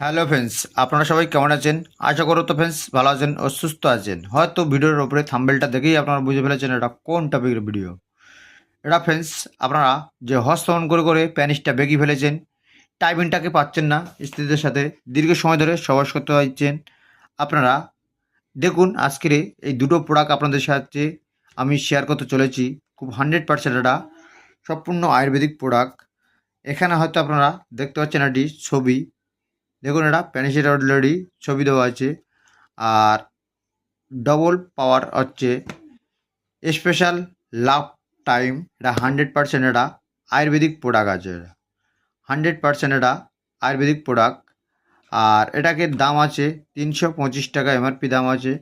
Hello friends, আপনারা সবাই কেমন আছেন? আশা করো তো ফ্রেন্ডস ভালো আছেন ও সুস্থ আছেন। হয়তো ভিডিওর ওপরে থাম্বেলটা দেখেই আপনারা বুঝে ফেলেছেন এটা কোন টপিকের ভিডিও। এটা ফ্রেন্ডস, আপনারা যে হস্তমন করে করে প্যানিসটা বেঁকে ফেলেছেন, টাইমিংটাকে পাচ্ছেন না স্ত্রীদের সাথে, দীর্ঘ সময় ধরে সবাস করতে হচ্ছেন আপনারা দেখুন আজকের এই দুটো প্রোডাক্ট আপনাদের সাথে আমি শেয়ার করতে চলেছি। খুব হান্ড্রেড পার্সেন্ট এটা সম্পূর্ণ আয়ুর্বেদিক প্রোডাক্ট এখানে হয়তো আপনারা দেখতে পাচ্ছেন এটি ছবি। দেখুন এটা প্যানিসের অলরেডি ছবি দেওয়া আছে। আর ডবল পাওয়ার হচ্ছে স্পেশাল লাভ টাইম এটা হান্ড্রেড পার্সেন্ট এটা আয়ুর্বেদিক প্রোডাক্ট আছে এটা। হান্ড্রেড পার্সেন্ট এটা আয়ুর্বেদিক প্রোডাক্ট আর এটাকে দাম আছে তিনশো পঁচিশ টাকা এমআরপি দাম আছে,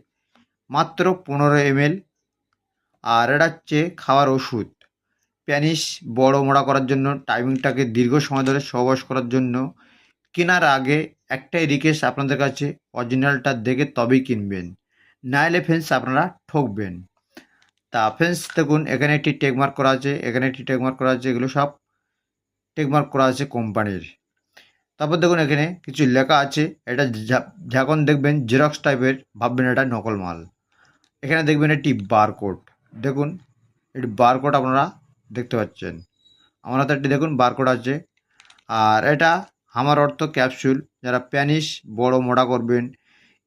মাত্র পনেরো এমএল আর এটা হচ্ছে খাওয়ার ওষুধ। প্যানিস বড় মোড়া করার জন্য টাইমিংটাকে দীর্ঘ সময় ধরে সহবাস করার জন্য। কেনার আগে একটাই রিকোয়েস্ট আপনাদের কাছে অরিজিনালটা দেখে তবেই কিনবেন। নাইলে ফেন্স আপনারা ঠকবেন। তা ফেন্স দেখুন, এখানে একটি টেকমার্ক করা আছে, এখানে একটি টেকমার্ক করা আছে, এগুলো সব টেকমার্ক করা আছে কোম্পানির তারপর দেখুন এখানে কিছু লেখা আছে, এটা যখন দেখবেন জেরক্স টাইপের ভাববেন এটা নকল মাল। এখানে দেখবেন একটি বারকোড দেখুন, এটি বারকোড আপনারা দেখতে পাচ্ছেন। আমার হাতে একটি দেখুন বারকোড আছে। আর এটা আমার অর্থ ক্যাপসুল, যারা প্যানিস বড় মোটা করবেন,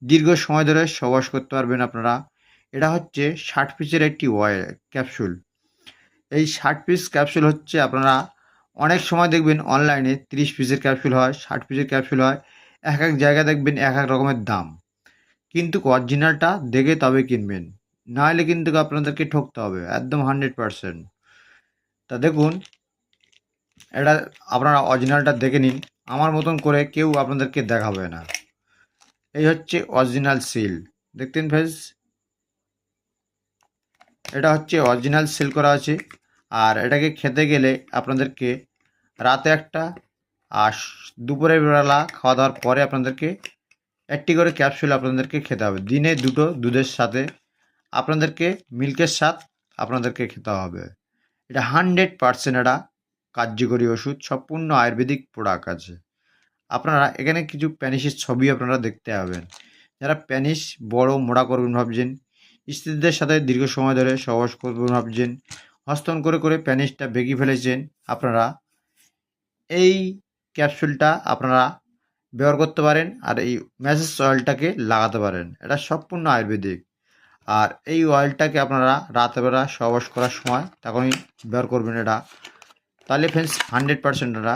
দীর্ঘ সময় ধরে সবাস করতে পারবেন আপনারা। এটা হচ্ছে ষাট পিসের একটি অয়েল ক্যাপসুল। এই ষাট পিস ক্যাপসুল হচ্ছে আপনারা অনেক সময় দেখবেন অনলাইনে তিরিশ পিসের ক্যাপসুল হয়, ষাট পিসের ক্যাপসুল হয়, এক এক জায়গায় দেখবেন এক এক রকমের দাম। কিন্তু অরিজিনালটা দেখে তবে কিনবেন। নাহলে কিন্তু আপনাদেরকে ঠকতে হবে, একদম হান্ড্রেড পারসেন্ট তা দেখুন এটা আপনারা অরিজিনালটা দেখে নিন। আমার মতন করে কেউ আপনাদেরকে দেখাবে না। এই হচ্ছে অরিজিনাল সিল দেখতেন ফেস এটা হচ্ছে অরিজিনাল সিল করা আছে। আর এটাকে খেতে গেলে আপনাদেরকে রাতে একটা আর দুপুরের বেলা খাওয়া দাওয়ার পরে আপনাদেরকে একটি করে ক্যাপসুল আপনাদেরকে খেতে হবে। দিনে দুটো দুধের সাথে আপনাদেরকে মিল্কের স্বাদ আপনাদেরকে খেতে হবে। এটা হান্ড্রেড পারসেন্ট এটা কার্যকরী ওষুধ, সম্পূর্ণ আয়ুর্বেদিক প্রোডাক্ট আছে। আপনারা এখানে কিছু প্যানিসের ছবি আপনারা দেখতে পাবেন। যারা প্যানিস বড় মোড়া করবেন ভাবছেন, স্ত্রীদের সাথে দীর্ঘ সময় ধরে সহবাস করবেন ভাবছেন, হস্তন করে করে প্যানিসটা বেঁকে ফেলেছেন, আপনারা এই ক্যাপসুলটা আপনারা ব্যবহার করতে পারেন আর এই ম্যাসেজ অয়েলটাকে লাগাতে পারেন। এটা সম্পূর্ণ আয়ুর্বেদিক। আর এই অয়েলটাকে আপনারা রাতেবেলা সহবাস করার সময় তখনই ব্যবহার করবেন এটা। তাহলে ফ্রেন্ডস হান্ড্রেড পার্সেন্ট এটা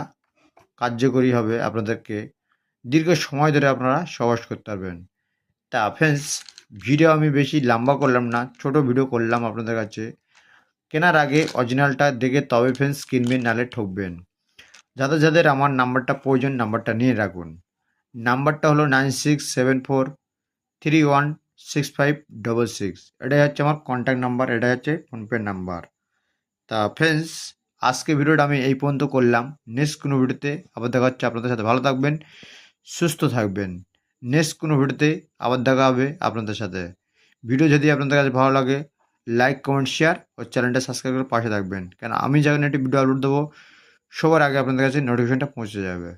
কার্যকরী হবে আপনাদেরকে। দীর্ঘ সময় ধরে আপনারা সহবাস করতে পারবেন। তা ফ্রেন্ডস ভিডিও আমি বেশি লম্বা করলাম না, ছোট ভিডিও করলাম আপনাদের কাছে। কেনার আগে অরিজিনালটা দেখে তবে ফ্রেন্ডস কিনবেন নালে ঠকবেন। যাদের যাদের আমার নাম্বারটা প্রয়োজন, নাম্বারটা নিয়ে রাখুন। নাম্বারটা হলো nine six seven four three one six five double six এটাই হচ্ছে আমার কন্ট্যাক্ট নাম্বার এটাই হচ্ছে ফোনপে নাম্বার তা ফ্রেন্ডস আজকে ভিডিওটা আমি এই পর্যন্ত করলাম। নেক্সট কোনো ভিডিওতে আবার দেখা হচ্ছে আপনাদের সাথে। ভালো থাকবেন, সুস্থ থাকবেন। নেক্সট কোনো ভিডিওতে আবার দেখা হবে আপনাদের সাথে। ভিডিও যদি আপনাদের কাছে ভালো লাগে লাইক কমেন্ট শেয়ার ও চ্যানেলটা সাবস্ক্রাইব করে পাশে থাকবেন। কেন, আমি যখন একটি ভিডিও আপলোড দেবো, সবার আগে আপনাদের কাছে নোটিফিকেশনটা পৌঁছে যাবে।